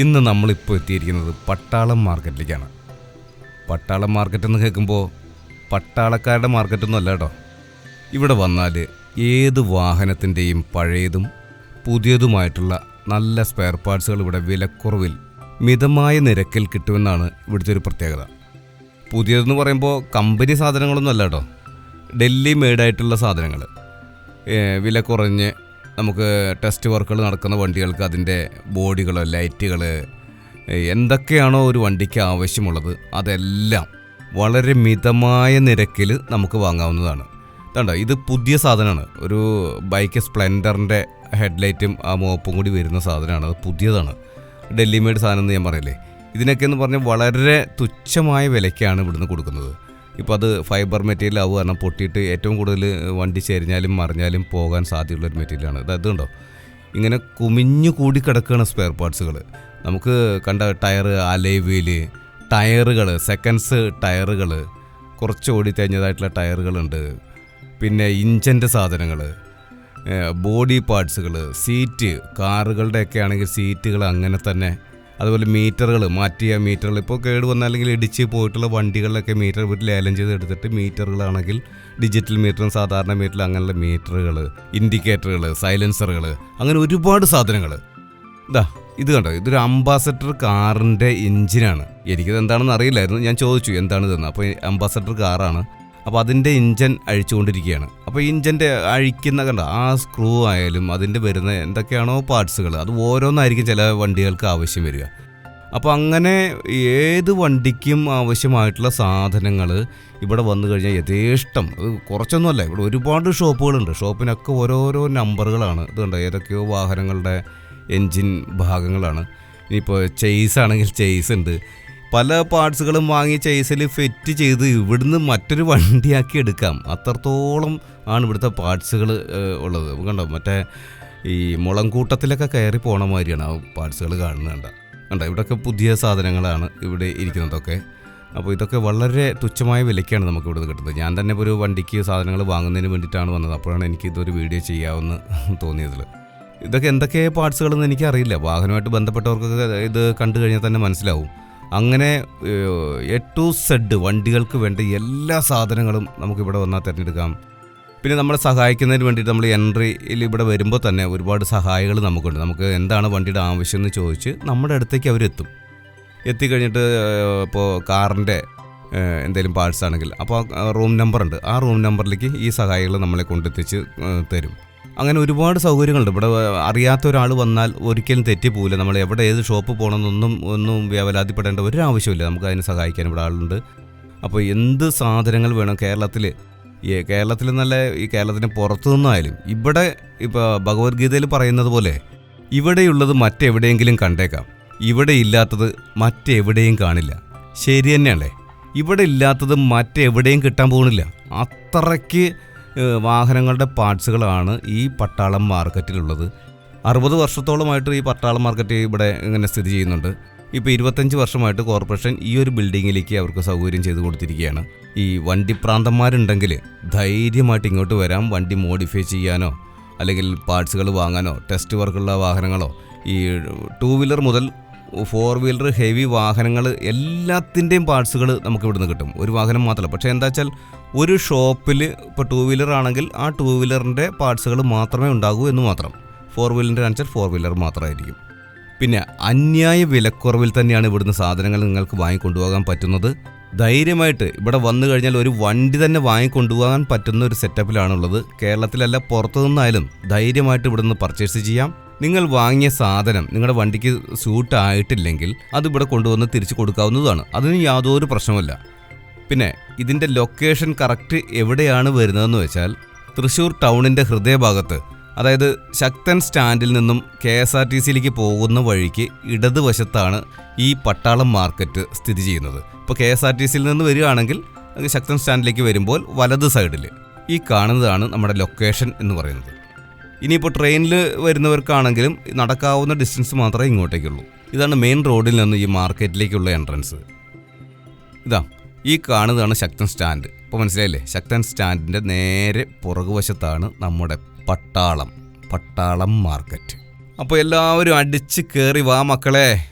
ഇന്ന് നമ്മളിപ്പോൾ എത്തിയിരിക്കുന്നത് പട്ടാളം മാർക്കറ്റിലേക്കാണ്. പട്ടാളം മാർക്കറ്റ് എന്ന് കേൾക്കുമ്പോൾ പട്ടാളക്കാരുടെ മാർക്കറ്റൊന്നും അല്ല കേട്ടോ. ഇവിടെ വന്നാൽ ഏത് വാഹനത്തിന്റെയും പഴയതും പുതിയതുമായിട്ടുള്ള നല്ല സ്പെയർ പാർട്സുകൾ ഇവിടെ വിലക്കുറവിൽ മിതമായ നിരക്കിൽ കിട്ടുമെന്നാണ് ഇവിടുത്തെ ഒരു പ്രത്യേകത. പുതിയതെന്ന് പറയുമ്പോൾ കമ്പനി സാധനങ്ങളൊന്നും അല്ല കേട്ടോ. ഡൽഹി മെയ്ഡായിട്ടുള്ള സാധനങ്ങൾ. വില കുറഞ്ഞ് നമുക്ക് ടെസ്റ്റ് വർക്കുകൾ നടക്കുന്ന വണ്ടികൾക്ക് അതിന്റെ ബോഡികൾ ലൈറ്റുകൾ എന്തൊക്കെയാണോ ഒരു വണ്ടിക്ക് ആവശ്യമുള്ളത് അതെല്ലാം വളരെ മിതമായ നിരക്കിൽ നമുക്ക് വാങ്ങാവുന്നതാണ്. കണ്ടോ ഇത് പുതിയ സാധനമാണ്. ഒരു ബൈക്ക് സ്പ്ലെൻഡറിന്റെ ഹെഡ്ലൈറ്റും ആ മോപ്പും കൂടി വരുന്ന സാധനമാണ്. അത് പുതിയതാണ്. ഡൽഹി മെയ്ഡ് സാധനം എന്ന് ഞാൻ പറയില്ലേ? ഇതിനൊക്കെ എന്ന് പറഞ്ഞാൽ വളരെ തുച്ഛമായ വിലയ്ക്കാണ് ഇവിടുന്ന് കൊടുക്കുന്നത്. ഇപ്പോൾ അത് ഫൈബർ മെറ്റീരിയൽ ആവുക കാരണം പൊട്ടിയിട്ട് ഏറ്റവും കൂടുതൽ വണ്ടി ചെരിഞ്ഞാലും മറിഞ്ഞാലും പോകാൻ സാധ്യതയുള്ള ഒരു മെറ്റീരിയലാണ് ഇത് അതുണ്ടോ ഇങ്ങനെ കുമിഞ്ഞു കൂടി കിടക്കുകയാണ് സ്പെയർ പാർട്സുകൾ നമുക്ക് കണ്ട ടയർ അലൈവീൽ ടയറുകൾ സെക്കൻഡ്സ് ടയറുകൾ കുറച്ച് ഓടി തേഞ്ഞതായിട്ടുള്ള ടയറുകളുണ്ട് പിന്നെ ഇഞ്ചന്റെ സാധനങ്ങൾ ബോഡി പാർട്സുകൾ സീറ്റ് കാറുകളുടെയൊക്കെ ആണെങ്കിൽ സീറ്റുകൾ അങ്ങനെ തന്നെ അതുപോലെ മീറ്ററുകൾ മാറ്റിയ മീറ്ററുകൾ. ഇപ്പോൾ കേട് വന്ന അല്ലെങ്കിൽ ഇടിച്ച് പോയിട്ടുള്ള വണ്ടികളിലൊക്കെ മീറ്റർ വീട്ടിൽ ലേലം ചെയ്ത് എടുത്തിട്ട് മീറ്ററുകളാണെങ്കിൽ ഡിജിറ്റൽ മീറ്ററും സാധാരണ മീറ്ററിൽ അങ്ങനെയുള്ള മീറ്ററുകൾ ഇൻഡിക്കേറ്ററുകൾ സൈലൻസറുകൾ അങ്ങനെ ഒരുപാട് സാധനങ്ങൾ. ഇതാ ഇത് കണ്ടോ? ഇതൊരു അംബാസഡർ കാറിന്റെ എഞ്ചിനാണ് എനിക്കിത് എന്താണെന്ന് അറിയില്ലായിരുന്നു. ഞാൻ ചോദിച്ചു എന്താണ് ഇതെന്ന്? അപ്പോൾ അംബാസഡർ കാറാണ്. അപ്പോൾ അതിന്റെ ഇഞ്ചൻ അഴിച്ചുകൊണ്ടിരിക്കുകയാണ്. അപ്പോൾ ഇഞ്ചന്റെ അഴിക്കുന്ന കണ്ട ആ സ്ക്രൂ ആയാലും അതിന്റെ വരുന്ന എന്തൊക്കെയാണോ പാർട്സുകൾ അത് ഓരോന്നായിരിക്കും ചില വണ്ടികൾക്ക് ആവശ്യം വരിക. അപ്പോൾ അങ്ങനെ ഏത് വണ്ടിക്കും ആവശ്യമായിട്ടുള്ള സാധനങ്ങൾ ഇവിടെ വന്നു കഴിഞ്ഞാൽ യഥേഷ്ടം. അത് കുറച്ചൊന്നുമല്ല ഇവിടെ ഒരുപാട് ഷോപ്പുകളുണ്ട്. ഷോപ്പിനൊക്കെ ഓരോരോ നമ്പറുകളാണ്. ഇത് കണ്ടോ ഏതൊക്കെയോ വാഹനങ്ങളുടെ എൻജിൻ ഭാഗങ്ങളാണ്. ഇനിയിപ്പോൾ ചെയ്സ് ആണെങ്കിൽ ചെയ്സ് ഉണ്ട്. പല പാർട്സുകളും വാങ്ങി ചേസിൽ ഫിറ്റ് ചെയ്ത് ഇവിടുന്ന് മറ്റൊരു വണ്ടിയാക്കി എടുക്കാം. അത്രത്തോളം ആണ് ഇവിടുത്തെ പാർട്സുകൾ ഉള്ളത്. കണ്ടോ മറ്റേ ഈ മുളങ്കൂട്ടത്തിലൊക്കെ കയറി പോണ മാതിരിയാണ് ആ പാർട്സുകൾ കാണുന്നുണ്ട് കണ്ട? ഇവിടെയൊക്കെ പുതിയ സാധനങ്ങളാണ് ഇവിടെ ഇരിക്കുന്നതൊക്കെ. അപ്പോൾ ഇതൊക്കെ വളരെ തുച്ഛമായ വിലയ്ക്കാണ് നമുക്ക് ഇവിടുന്ന് കിട്ടുന്നത്. ഞാൻ തന്നെ ഒരു വണ്ടിക്ക് സാധനങ്ങൾ വാങ്ങുന്നതിന് വേണ്ടിയിട്ടാണ് വന്നത്. അപ്പോഴാണ് എനിക്ക് ഇതൊരു വീഡിയോ ചെയ്യാമെന്ന് തോന്നിയതിൽ ഇതൊക്കെ എന്തൊക്കെ പാർട്സുകളെന്ന് എനിക്കറിയില്ല. വാഹനമായിട്ട് ബന്ധപ്പെട്ടവർക്കൊക്കെ ഇത് കണ്ടു കഴിഞ്ഞാൽ തന്നെ മനസ്സിലാവും. അങ്ങനെ എ ടു സെഡ് വണ്ടികൾക്ക് വേണ്ട എല്ലാ സാധനങ്ങളും നമുക്കിവിടെ വന്നാൽ തിരഞ്ഞെടുക്കാം. പിന്നെ നമ്മളെ സഹായിക്കുന്നതിന് വേണ്ടിയിട്ട് നമ്മൾ എൻട്രിയിൽ ഇവിടെ വരുമ്പോൾ തന്നെ ഒരുപാട് സഹായികൾ നമുക്കുണ്ട്. നമുക്ക് എന്താണ് വണ്ടിയുടെ ആവശ്യം എന്ന് ചോദിച്ച് നമ്മുടെ അടുത്തേക്ക് അവരെത്തും എത്തിക്കഴിഞ്ഞിട്ട് ഇപ്പോൾ കാറിന്റെ എന്തെങ്കിലും പാർട്സ് ആണെങ്കിൽ അപ്പോൾ റൂം നമ്പറുണ്ട്. ആ റൂം നമ്പറിലേക്ക് ഈ സഹായികൾ നമ്മളെ കൊണ്ടെത്തിച്ച് തരും. അങ്ങനെ ഒരുപാട് സൗകര്യങ്ങളുണ്ട്. ഇവിടെ അറിയാത്ത ഒരാൾ വന്നാൽ ഒരിക്കലും തെറ്റിപ്പോവില്ല. നമ്മൾ എവിടെ ഏത് ഷോപ്പ് പോകണമെന്നൊന്നും ഒന്നും വ്യാപലാതിപ്പെടേണ്ട ഒരു ആവശ്യമില്ല നമുക്ക് അതിനെ സഹായിക്കാൻ ഇവിടെ ആളുണ്ട്. അപ്പോൾ എന്ത് സാധനങ്ങൾ വേണം കേരളത്തിൽ? ഈ കേരളത്തിൽ നല്ല ഈ കേരളത്തിന് പുറത്തു നിന്നായാലും ഇവിടെ ഇപ്പോൾ ഭഗവത്ഗീതയിൽ പറയുന്നത് പോലെ ഇവിടെയുള്ളത് മറ്റെവിടെയെങ്കിലും കണ്ടേക്കാം. ഇവിടെ ഇല്ലാത്തത് മറ്റെവിടെയും കാണില്ല. ശരി തന്നെയല്ലേ? ഇവിടെ ഇല്ലാത്തത് മറ്റെവിടെയും കിട്ടാൻ പോകുന്നില്ല. അത്രയ്ക്ക് വാഹനങ്ങളുടെ പാർട്സുകളാണ് ഈ പട്ടാളം മാർക്കറ്റിലുള്ളത്. അറുപത് വർഷത്തോളമായിട്ട് ഈ പട്ടാളം മാർക്കറ്റ് ഇവിടെ ഇങ്ങനെ സ്ഥിതി ചെയ്യുന്നുണ്ട്. ഇപ്പോൾ ഇരുപത്തഞ്ച് വർഷമായിട്ട് കോർപ്പറേഷൻ ഈ ഒരു ബിൽഡിങ്ങിലേക്ക് അവർക്ക് സൗകര്യം ചെയ്തു കൊടുത്തിരിക്കുകയാണ്. ഈ വണ്ടി വണ്ടിപ്രാന്തന്മാരുണ്ടെങ്കിൽ ധൈര്യമായിട്ട് ഇങ്ങോട്ട് വരാം. വണ്ടി മോഡിഫൈ ചെയ്യാനോ അല്ലെങ്കിൽ പാർട്സുകൾ വാങ്ങാനോ ടെസ്റ്റ് വർക്കുള്ള വാഹനങ്ങളോ ഈ ടൂ വീലർ മുതൽ ഫോർ വീലർ ഹെവി വാഹനങ്ങൾ എല്ലാത്തിന്റെയും പാർട്സുകൾ നമുക്ക് ഇവിടുന്ന് കിട്ടും. ഒരു വാഹനം മാത്രമല്ല. പക്ഷേ എന്താ വെച്ചാൽ ഒരു ഷോപ്പിൽ ഇപ്പോൾ ടു വീലർ ആണെങ്കിൽ ആ ടു വീലറിന്റെ പാർട്സുകൾ മാത്രമേ ഉണ്ടാകൂ എന്ന് മാത്രം. ഫോർ വീലറിന്റെ ആണെച്ചാൽ ഫോർ വീലർ മാത്രമായിരിക്കും. പിന്നെ അന്യായ വിലക്കുറവിൽ തന്നെയാണ് ഇവിടുന്ന് സാധനങ്ങൾ നിങ്ങൾക്ക് വാങ്ങിക്കൊണ്ടുപോകാൻ പറ്റുന്നത്. ധൈര്യമായിട്ട് ഇവിടെ വന്നു കഴിഞ്ഞാൽ ഒരു വണ്ടി തന്നെ വാങ്ങിക്കൊണ്ടുപോകാൻ പറ്റുന്ന ഒരു സെറ്റപ്പിലാണുള്ളത് കേരളത്തിലല്ല പുറത്തു നിന്നായാലും ധൈര്യമായിട്ട് ഇവിടുന്ന് പർച്ചേസ് ചെയ്യാം. നിങ്ങൾ വാങ്ങിയ സാധനം നിങ്ങളുടെ വണ്ടിക്ക് സ്യൂട്ട് ആയിട്ടില്ലെങ്കിൽ അത് ഇവിടെ കൊണ്ടുവന്ന് തിരിച്ചു കൊടുക്കാവുന്നതാണ്. അതിന് യാതൊരു പ്രശ്നവുമില്ല. പിന്നെ ഇതിന്റെ ലൊക്കേഷൻ കറക്റ്റ് എവിടെയാണ് വരുന്നതെന്ന് വെച്ചാൽ തൃശ്ശൂർ ടൗണിന്റെ ഹൃദയഭാഗത്ത് അതായത് ശക്തൻ സ്റ്റാൻഡിൽ നിന്നും കെ എസ് ആർ ടി സിയിലേക്ക് പോകുന്ന വഴിക്ക് ഇടതുവശത്താണ് ഈ പട്ടാളം മാർക്കറ്റ് സ്ഥിതി ചെയ്യുന്നത്. ഇപ്പോൾ കെ എസ് ആർ ടി സിയിൽ നിന്ന് വരികയാണെങ്കിൽ ശക്തൻ സ്റ്റാൻഡിലേക്ക് വരുമ്പോൾ വലത് സൈഡിൽ ഈ കാണുന്നതാണ് നമ്മുടെ ലൊക്കേഷൻ എന്ന് പറയുന്നത്. ഇനിയിപ്പോൾ ട്രെയിനിൽ വരുന്നവർക്കാണെങ്കിലും നടക്കാവുന്ന ഡിസ്റ്റൻസ് മാത്രമേ ഇങ്ങോട്ടേക്കുള്ളൂ. ഇതാണ് മെയിൻ റോഡിൽ നിന്ന് ഈ മാർക്കറ്റിലേക്കുള്ള എൻട്രൻസ് ഇതാ ഈ കാണുന്നതാണ് ശക്തൻ സ്റ്റാൻഡ് ഇപ്പോൾ മനസ്സിലായില്ലേ? ശക്തൻ സ്റ്റാൻഡിന്റെ നേരെ പുറകുവശത്താണ് നമ്മുടെ പട്ടാളം. പട്ടാളം മാർക്കറ്റ് അപ്പോൾ എല്ലാവരും അടിച്ച് കയറി വാ മക്കളെ.